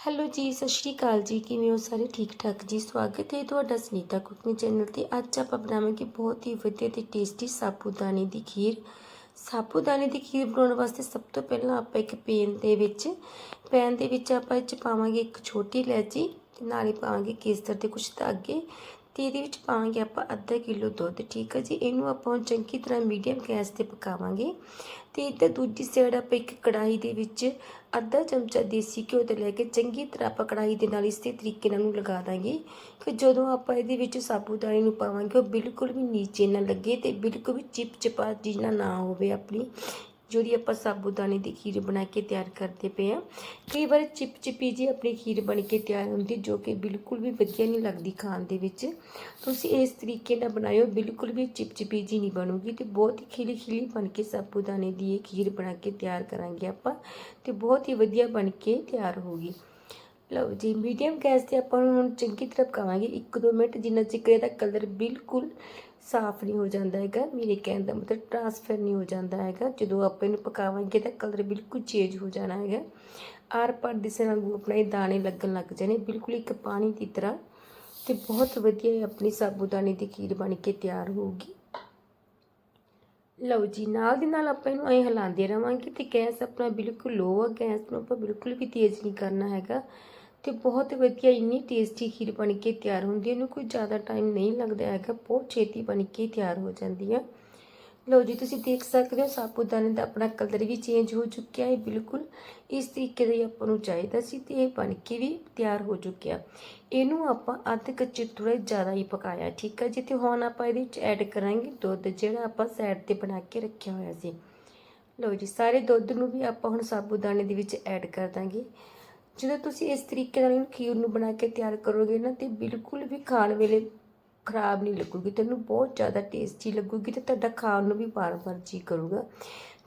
Hello ਜੀ, ਸਤਿ ਸ਼੍ਰੀ ਅਕਾਲ ਜੀ। ਕਿਵੇਂ ਹੋ ਸਾਰੇ? ਠੀਕ ਠਾਕ ਜੀ। ਸਵਾਗਤ ਹੈ ਤੁਹਾਡਾ ਸੁਨੀਤਾ ਕੁਕਿੰਗ ਚੈਨਲ ਤੇ। ਅੱਜ ਆਪਾਂ ਬਣਾਵਾਂਗੇ ਬਹੁਤ ਹੀ ਵਧੀਆ ਤੇ ਟੇਸਟੀ ਸਾਬੂਦਾਨੇ ਦੀ ਖੀਰ। ਸਾਬੂਦਾਨੇ ਦੀ ਖੀਰ ਬਣਾਉਣ ਵਾਸਤੇ ਸਭ ਤੋਂ ਪਹਿਲਾਂ ਆਪਾਂ ਇੱਕ ਪੈਨ ਦੇ ਵਿੱਚ, ਪੈਨ ਦੇ ਵਿੱਚ ਆਪਾਂ ਇਹ 'ਚ ਪਾਵਾਂਗੇ ਇੱਕ ਛੋਟੀ ਇਲਾਇਚੀ ਤੇ ਨਾਲ ਹੀ ਪਾਵਾਂਗੇ ਕੇਸਰ ਦੇ ਕੁਝ ਧਾਗੇ। ਤੇ ਇਹਦੇ ਵਿੱਚ ਪਾਵਾਂਗੇ ਆਪਾਂ ਅੱਧਾ ਕਿਲੋ ਦੁੱਧ, ਠੀਕ ਹੈ ਜੀ? ਇਹਨੂੰ ਆਪਾਂ ਚੰਗੀ ਤਰ੍ਹਾਂ ਮੀਡੀਅਮ ਗੈਸ ਤੇ ਪਕਾਵਾਂਗੇ। ਤੇ ਇੱਧਰ ਦੂਜੀ ਸਾਈਡ ਆਪਾਂ ਇੱਕ ਕੜਾਹੀ ਦੇ ਵਿੱਚ ਅੱਧਾ ਚਮਚਾ ਦੇਸੀ ਘਿਓ ਤੇ ਲੈ ਕੇ ਚੰਗੀ ਤਰ੍ਹਾਂ ਆਪਾਂ ਕੜਾਹੀ ਦੇ ਨਾਲ ਇਸੇ ਤਰੀਕੇ ਨਾਲ ਨੂੰ ਲਗਾ ਦਾਂਗੇ। ਕਿ ਜਦੋਂ ਆਪਾਂ ਇਹਦੇ ਵਿੱਚ ਸਾਬੂਦਾਨੇ ਨੂੰ ਪਾਵਾਂਗੇ, ਉਹ ਬਿਲਕੁਲ ਵੀ ਨੀਚੇ ਨਾ ਲੱਗੇ ਤੇ ਬਿਲਕੁਲ ਵੀ ਚਿਪਚਿਪਾ ਜਿਹੀ ਨਾ ਹੋਵੇ ਆਪਣੀ। ਜਿਹੜੀ ਆਪਾਂ ਸਾਬੂਦਾਨੇ ਦੀ ਖੀਰ ਬਣਾ ਕੇ ਤਿਆਰ ਕਰਦੇ ਪਏ ਆ ਕਈ ਵਾਰ ਚਿਪਚਿਪੀ ਜੀ ਆਪਣੀ ਖੀਰ ਬਣ ਕੇ ਤਿਆਰ ਹੁੰਦੀ, ਜੋ ਕਿ ਬਿਲਕੁਲ ਵੀ ਵਧੀਆ ਨਹੀਂ ਲੱਗਦੀ ਖਾਣ ਦੇ ਵਿੱਚ। ਤੁਸੀਂ ਇਸ ਤਰੀਕੇ ਨਾਲ ਬਣਾਇਓ, ਬਿਲਕੁਲ ਵੀ ਚਿਪਚਿਪੀ ਜੀ ਨਹੀਂ ਬਣੂਗੀ ਤੇ ਬਹੁਤ ਹੀ ਖਿਲੀ ਖਿਲੀ ਬਣ ਕੇ ਸਾਬੂਦਾਨੇ ਦੀ ਇਹ ਖੀਰ ਬਣਾ ਕੇ ਤਿਆਰ ਕਰਾਂਗੇ ਆਪਾਂ ਤੇ ਬਹੁਤ ਹੀ ਵਧੀਆ ਬਣ ਕੇ ਤਿਆਰ ਹੋਗੀ ਲਓ ਜੀ ਮੀਡੀਅਮ ਗੈਸ ਤੇ ਆਪਾਂ ਨੂੰ ਹੁਣ ਚੰਗੀ ਤਰ੍ਹਾਂ ਪਕਾਵਾਂਗੇ। 1-2 ਮਿੰਟ ਜਿੰਨਾ ਚਿਰ ਇਹਦਾ ਕਲਰ ਬਿਲਕੁਲ ਸਾਫ਼ ਨਹੀਂ ਹੋ ਜਾਂਦਾ ਹੈਗਾ, ਮੇਰੇ ਕਹਿਣ ਦਾ ਮਤਲਬ ਟ੍ਰਾਂਸਫਰ ਨਹੀਂ ਹੋ ਜਾਂਦਾ ਹੈਗਾ। ਜਦੋਂ ਆਪਾਂ ਇਹਨੂੰ ਪਕਾਵਾਂਗੇ ਤਾਂ ਕਲਰ ਬਿਲਕੁਲ ਚੇਂਜ ਹੋ ਜਾਣਾ ਹੈਗਾ। ਆਰ ਪਾਰ ਦਿਸੇ ਵਾਂਗੂ ਆਪਣਾ ਦਾਣੇ ਲੱਗਣ ਲੱਗ ਜਾਣੇ, ਬਿਲਕੁਲ ਇੱਕ ਪਾਣੀ ਦੀ ਤਰ੍ਹਾਂ। ਤੇ ਬਹੁਤ ਵਧੀਆ ਆਪਣੀ ਸਾਬੂਦਾਨੇ ਦੀ ਖੀਰ ਬਣ ਕੇ ਤਿਆਰ ਹੋਊਗੀ। ਲਓ ਜੀ, ਨਾਲ ਦੀ ਨਾਲ ਆਪਾਂ ਇਹਨੂੰ ਐਂ ਹਿਲਾਉਂਦੇ ਰਵਾਂਗੇ ਤੇ ਗੈਸ ਆਪਣਾ ਬਿਲਕੁਲ ਲੋ ਆ ਗੈਸ ਨੂੰ ਆਪਾਂ ਬਿਲਕੁਲ ਵੀ ਤੇਜ਼ ਨਹੀਂ ਕਰਨਾ ਹੈਗਾ। ਤੇ ਬਹੁਤ ਵਧੀਆ ਇੰਨੀ ਟੇਸਟੀ ਖੀਰ ਬਣ ਕੇ ਤਿਆਰ ਹੁੰਦੀ ਹੈ। ਇਹਨੂੰ ਕੋਈ ਜ਼ਿਆਦਾ ਟਾਈਮ ਨਹੀਂ ਲੱਗਦਾ ਹੈਗਾ। ਬਹੁਤ ਛੇਤੀ ਬਣ ਕੇ ਤਿਆਰ ਹੋ ਜਾਂਦੀ ਹੈ ਲਓ ਜੀ, ਤੁਸੀਂ ਦੇਖ ਸਕਦੇ ਹੋ, ਸਾਬੂਦਾਨੇ ਦਾ ਆਪਣਾ ਕਲਰ ਵੀ ਚੇਂਜ ਹੋ ਚੁੱਕਿਆ ਹੈ। ਬਿਲਕੁਲ ਇਸ ਤਰੀਕੇ ਦਾ ਹੀ ਆਪਾਂ ਨੂੰ ਚਾਹੀਦਾ ਸੀ ਤੇ ਇਹ ਬਣ ਕੇ ਵੀ ਤਿਆਰ ਹੋ ਚੁੱਕਿਆ। ਇਹਨੂੰ ਆਪਾਂ ਅੱਧ ਕੱਚੇ ਥੋੜਾ ਜ਼ਿਆਦਾ ਹੀ ਪਕਾਇਆ, ਠੀਕ ਹੈ ਜੀ? ਤੇ ਹੁਣ ਆਪਾਂ ਇਹਦੇ ਵਿੱਚ ਐਡ ਕਰਾਂਗੇ ਦੁੱਧ, ਜਿਹੜਾ ਆਪਾਂ ਸਾਈਡ ਤੇ ਬਣਾ ਕੇ ਰੱਖਿਆ ਹੋਇਆ ਸੀ। ਲਓ ਜੀ, ਸਾਰੇ ਦੁੱਧ ਨੂੰ ਵੀ ਆਪਾਂ ਹੁਣ ਸਾਬੂਦਾਨੇ ਦੇ ਵਿੱਚ ਐਡ ਕਰ ਦਾਂਗੇ। ਜਦੋਂ ਤੁਸੀਂ ਇਸ ਤਰੀਕੇ ਨਾਲ ਇਹਨੂੰ ਖੀਰ ਨੂੰ ਬਣਾ ਕੇ ਤਿਆਰ ਕਰੋਗੇ ਨਾ ਤੇ ਬਿਲਕੁਲ ਵੀ ਖਾਣ ਵੇਲੇ ਖਰਾਬ ਨਹੀਂ ਲੱਗੂਗੀ ਤੈਨੂੰ ਬਹੁਤ ਜ਼ਿਆਦਾ ਟੇਸਟੀ ਲੱਗੂਗੀ ਤੇ ਤੁਹਾਡਾ ਖਾਣ ਨੂੰ ਵੀ ਬਾਰ-ਬਾਰ ਜੀ ਕਰੂਗਾ।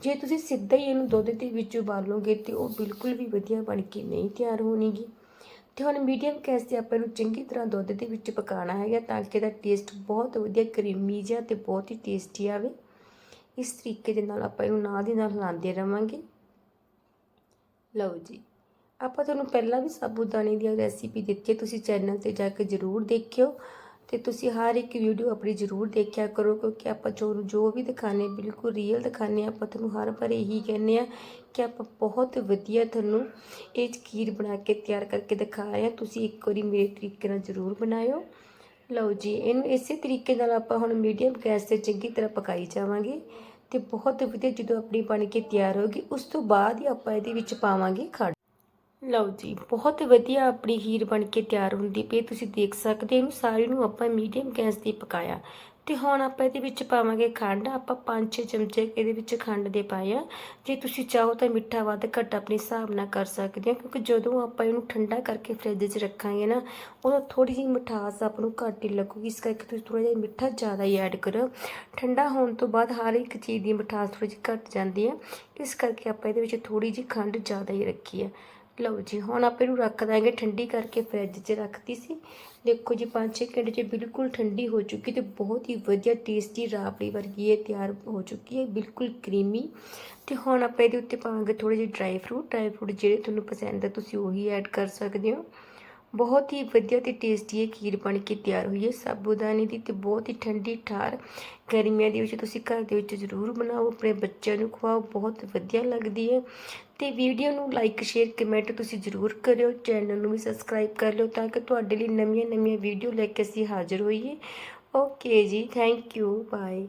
ਜੇ ਤੁਸੀਂ ਸਿੱਧਾ ਹੀ ਇਹਨੂੰ ਦੁੱਧ ਦੇ ਵਿੱਚ ਉਬਾਲੋਗੇ ਤੇ ਉਹ ਬਿਲਕੁਲ ਵੀ ਵਧੀਆ ਬਣ ਕੇ ਨਹੀਂ ਤਿਆਰ ਹੋਣੀਗੀ। ਤੇ ਹੁਣ ਮੀਡੀਅਮ ਗੈਸ ਤੇ ਆਪਾਂ ਇਹਨੂੰ ਚੰਗੀ ਤਰ੍ਹਾਂ ਦੁੱਧ ਦੇ ਵਿੱਚ ਪਕਾਉਣਾ ਹੈਗਾ ਤਾਂ ਕਿ ਇਹਦਾ ਟੇਸਟ ਬਹੁਤ ਵਧੀਆ ਕਰੀਮੀ ਜਿਹਾ ਤੇ ਬਹੁਤ ਹੀ ਟੇਸਟੀ ਆਵੇ। ਇਸ ਤਰੀਕੇ ਦੇ ਨਾਲ ਆਪਾਂ ਇਹਨੂੰ ਨਾਲ ਦੀ ਨਾਲ ਹਿਲਾਉਂਦੇ ਰਵਾਂਗੇ। ਲਓ ਜੀ। ਆਪਾਂ ਤੁਹਾਨੂੰ ਪਹਿਲਾਂ ਵੀ ਸਾਬੂਦਾਨੇ ਦੀ ਰੈਸਿਪੀ ਦਿੱਤੀ ਹੈ, ਤੁਸੀਂ ਚੈਨਲ ਤੇ ਜਾ ਕੇ ਜ਼ਰੂਰ ਦੇਖਿਓ ਤੇ ਤੁਸੀਂ ਹਰ ਇੱਕ ਵੀਡੀਓ ਆਪਣੀ ਜ਼ਰੂਰ ਦੇਖਿਆ ਕਰੋ ਕਿਉਂਕਿ ਆਪਾਂ ਜੋ ਜੋ ਵੀ ਦਿਖਾਣੇ ਬਿਲਕੁਲ ਰੀਅਲ ਦਿਖਾਣੇ ਆਪਾਂ ਤੁਹਾਨੂੰ ਹਰ ਵਾਰ ਇਹੀ ਕਹਿੰਦੇ ਆ ਕਿ ਆਪਾਂ ਬਹੁਤ ਵਧੀਆ ਤੁਹਾਨੂੰ ਇਹ ਖੀਰ ਬਣਾ ਕੇ ਤਿਆਰ ਕਰਕੇ ਦਿਖਾ ਰਹੇ ਹਾਂ ਤੁਸੀਂ ਇੱਕ ਵਾਰੀ ਮੇਰੇ ਤਰੀਕੇ ਨਾਲ ਜ਼ਰੂਰ ਬਣਾਇਓ। ਲਓ ਜੀ, ਇਹਨੂੰ ਇਸੇ ਤਰੀਕੇ ਨਾਲ ਆਪਾਂ ਹੁਣ ਮੀਡੀਅਮ ਗੈਸ ਤੇ ਚੰਗੀ ਤਰ੍ਹਾਂ ਪਕਾਈ ਜਾਵਾਂਗੇ ਤੇ ਬਹੁਤ ਵਧੀਆ ਜਦੋਂ ਆਪਣੀ ਬਣ ਕੇ ਤਿਆਰ ਹੋਗੀ ਉਸ ਤੋਂ ਬਾਅਦ ਹੀ ਆਪਾਂ ਇਹਦੇ ਵਿੱਚ ਪਾਵਾਂਗੇ ਖੜ ਲਓ ਜੀ, ਬਹੁਤ ਵਧੀਆ ਆਪਣੀ ਖੀਰ ਬਣ ਕੇ ਤਿਆਰ ਹੁੰਦੀ ਪਈ ਤੁਸੀਂ ਦੇਖ ਸਕਦੇ ਇਹਨੂੰ ਸਾਰੀ ਨੂੰ ਆਪਾਂ ਮੀਡੀਅਮ ਗੈਸ ਤੇ ਪਕਾਇਆ। ਤੇ ਹੁਣ ਆਪਾਂ ਇਹਦੇ ਵਿੱਚ ਪਾਵਾਂਗੇ ਖੰਡ। ਆਪਾਂ 5-6 ਚਮਚੇ ਇਹਦੇ ਵਿੱਚ ਖੰਡ ਦੇ ਪਾਏ ਆ। ਜੇ ਤੁਸੀਂ ਚਾਹੋ ਤਾਂ ਮਿੱਠਾ ਵੱਧ ਘੱਟ ਆਪਣੇ ਹਿਸਾਬ ਨਾਲ ਕਰ ਸਕਦੇ ਆ ਕਿਉਂਕਿ ਜਦੋਂ ਆਪਾਂ ਇਹਨੂੰ ਠੰਡਾ ਕਰਕੇ ਫ੍ਰਿਜ 'ਚ ਰੱਖਾਂਗੇ ਨਾ, ਉਹਦਾ ਥੋੜੀ ਜਿਹੀ ਮਿਠਾਸ ਆਪ ਨੂੰ ਘੱਟ ਹੀ ਲੱਗੂਗੀ। ਇਸ ਕਰਕੇ ਤੁਸੀਂ ਥੋੜਾ ਜਿਹਾ ਮਿੱਠਾ ਜ਼ਿਆਦਾ ਹੀ ਐਡ ਕਰੋ। ਠੰਡਾ ਹੋਣ ਤੋਂ ਬਾਅਦ ਹਰ ਇੱਕ ਚੀਜ਼ ਦੀ ਮਿਠਾਸ ਥੋੜੀ ਜਿਹੀ ਘੱਟ ਜਾਂਦੀ ਹੈ। ਇਸ ਕਰਕੇ ਆਪਾਂ ਇਹਦੇ ਵਿੱਚ ਥੋੜੀ ਜਿਹੀ ਖੰਡ ਜ਼ਿਆਦਾ ਹੀ ਰੱਖੀ ਹੈ। ਲਓ ਜੀ, ਹੁਣ ਆਪਾਂ ਇਹਨੂੰ ਰੱਖ ਦਾਂਗੇ ਠੰਡੀ ਕਰਕੇ ਫ੍ਰਿਜ 'ਚ ਰੱਖਤੀ ਸੀ। ਦੇਖੋ ਜੀ 5-6 ਘੰਟੇ 'ਚ ਬਿਲਕੁਲ ਠੰਡੀ ਹੋ ਚੁੱਕੀ ਤੇ ਬਹੁਤ ਹੀ ਵਧੀਆ ਟੇਸਟੀ ਰਾਬੜੀ ਵਰਗੀ ਇਹ ਤਿਆਰ ਹੋ ਚੁੱਕੀ ਹੈ, ਬਿਲਕੁਲ ਕਰੀਮੀ ਤੇ ਹੁਣ ਆਪਾਂ ਇਹਦੇ ਉੱਤੇ ਪਾਵਾਂਗੇ ਥੋੜੇ ਜਿਹੇ ਡਰਾਈ ਫਰੂਟ ਡਰਾਈ ਫਰੂਟ ਜਿਹੜੇ ਤੁਹਾਨੂੰ ਪਸੰਦ ਹੈ ਤੁਸੀਂ ਉਹੀ ਐਡ ਕਰ ਸਕਦੇ ਹੋ। ਬਹੁਤ ਹੀ ਵਧੀਆ ਤੇ ਟੇਸਟੀ ਇਹ ਖੀਰ ਬਣ ਕੇ ਤਿਆਰ ਹੋਈ ਹੈ। ਸਾਬੂਦਾਨੇ ਦੀ ਤੇ ਬਹੁਤ ਹੀ ਠੰਡੀ ਠਾਰ ਗਰਮੀਆਂ ਦੇ ਵਿੱਚ ਤੁਸੀਂ ਘਰ ਦੇ ਵਿੱਚ ਜ਼ਰੂਰ ਬਣਾਓ, ਆਪਣੇ ਬੱਚਿਆਂ ਨੂੰ ਖਵਾਓ, ਬਹੁਤ ਵਧੀਆ ਲੱਗਦੀ ਹੈ। ਤੇ ਵੀਡੀਓ ਨੂੰ ਲਾਈਕ ਸ਼ੇਅਰ ਕਮੈਂਟ ਤੁਸੀਂ ਜ਼ਰੂਰ ਕਰਿਓ ਚੈਨਲ ਨੂੰ ਵੀ ਸਬਸਕ੍ਰਾਈਬ ਕਰ ਲਿਓ ਤਾਂ ਕਿ ਤੁਹਾਡੇ ਲਈ ਨਵੀਆਂ ਨਵੀਆਂ ਵੀਡੀਓ ਲੈ ਕੇ ਅਸੀਂ ਹਾਜ਼ਰ ਹੋਈਏ। ਓਕੇ ਜੀ ਥੈਂਕ ਯੂ ਬਾਏ